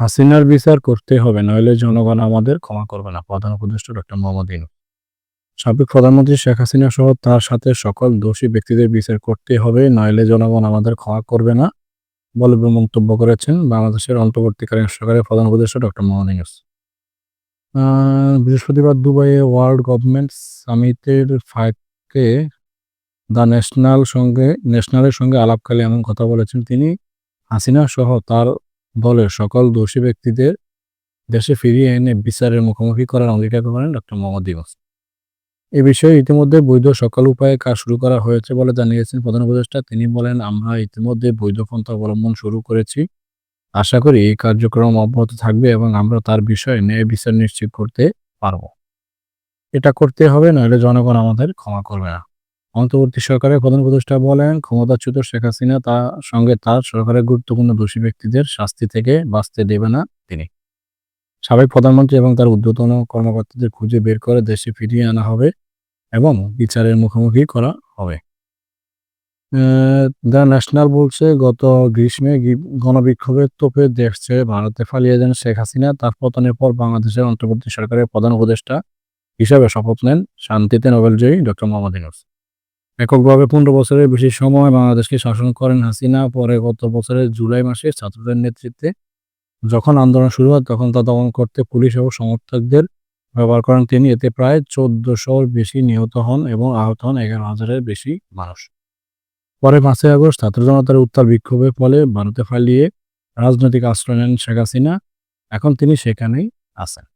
হাসিনার বিচার করতে হবে নইলে জনগণ আমাদের ক্ষমা করবে না। প্রধান উপদেষ্টা ডক্টর মোহাম্মদ ইউনূস। সাবেক প্রধানমন্ত্রী শেখ হাসিনা সহ তার সাথে সকল দোষী ব্যক্তিদের বিচার করতে হবে নইলে জনগণ আমাদের ক্ষমা করবে না বলে মন্তব্য করেছেন বাংলাদেশের অন্তর্বর্তীকালীন সরকারের প্রধান উপদেষ্টা ডক্টর মোহাম্মদ ইউনূস। আহ, বৃহস্পতিবার দুবাইয়ে ওয়ার্ল্ড গভর্নমেন্ট সামিটের ফাঁকে দ্য ন্যাশনাল সঙ্গে ন্যাশনালের সঙ্গে আলাপকালে এমন কথা বলেছেন তিনি। হাসিনা সহ তার দলের সকল দোষী ব্যক্তিদের দেশে ফিরিয়ে এনে বিচারের মুখোমুখি করার অঙ্গীকার করেন ডক্টর মোহাম্মদ ইউনুস। এ বিষয়ে ইতিমধ্যে বৈধ সকল উপায়ে কাজ শুরু করা হয়েছে বলে জানিয়েছেন প্রধান উপদেষ্টা। তিনি বলেন, আমরা ইতিমধ্যে বৈধ পন্থা অবলম্বন শুরু করেছি। আশা করি এই কার্যক্রম অব্যাহত থাকবে এবং আমরা তার বিষয়ে ন্যায় বিচার নিশ্চিত করতে পারব। এটা করতে হবে, নইলে জনগণ আমাদের ক্ষমা করবে না। অন্তর্বর্তী সরকারের প্রধান উপদেষ্টা বলেন, ক্ষমতাচ্যুত শেখ হাসিনা তার সঙ্গে তার সরকারের গুরুত্বপূর্ণ দোষী ব্যক্তিদের শাস্তি থেকে বাঁচতে দেবে না তিনি। সাবেক প্রধানমন্ত্রী এবং তার ঊর্ধ্বতন কর্মকর্তাদের খুঁজে বের করে দেশে ফিরিয়ে আনা হবে এবং বিচারের মুখোমুখি করা হবে। দ্য ন্যাশনাল বলছে, গত গ্রীষ্মে গণবিক্ষোভের তোপে দেশ ছেড়ে ভারতে পালিয়ে যান শেখ হাসিনা। তার পতনের পর বাংলাদেশের অন্তর্বর্তী সরকারের প্রধান উপদেষ্টা হিসাবে শপথ নেন শান্তিতে নোবেলজয়ী ডক্টর মোহাম্মদ ইউনুস। এককভাবে পনেরো বছরের বেশি সময় বাংলাদেশকে শাসন করেন হাসিনা, পরে গত বছরের জুলাই মাসে ছাত্রদের নেতৃত্বে যখন আন্দোলন শুরু হয়, তখন তা দমন করতে পুলিশ ও সমর্থকদের ব্যবহার করেন তিনি। এতে প্রায় চোদ্দশোর বেশি নিহত হন এবং আহত হন এগারো হাজারের বেশি মানুষ। পরে পাঁচই আগস্ট ছাত্র জনতার উত্তাল বিক্ষোভের ফলে ভারতে পালিয়ে রাজনৈতিক আশ্রয় নেন শেখ হাসিনা। এখন তিনি সেখানেই আছেন।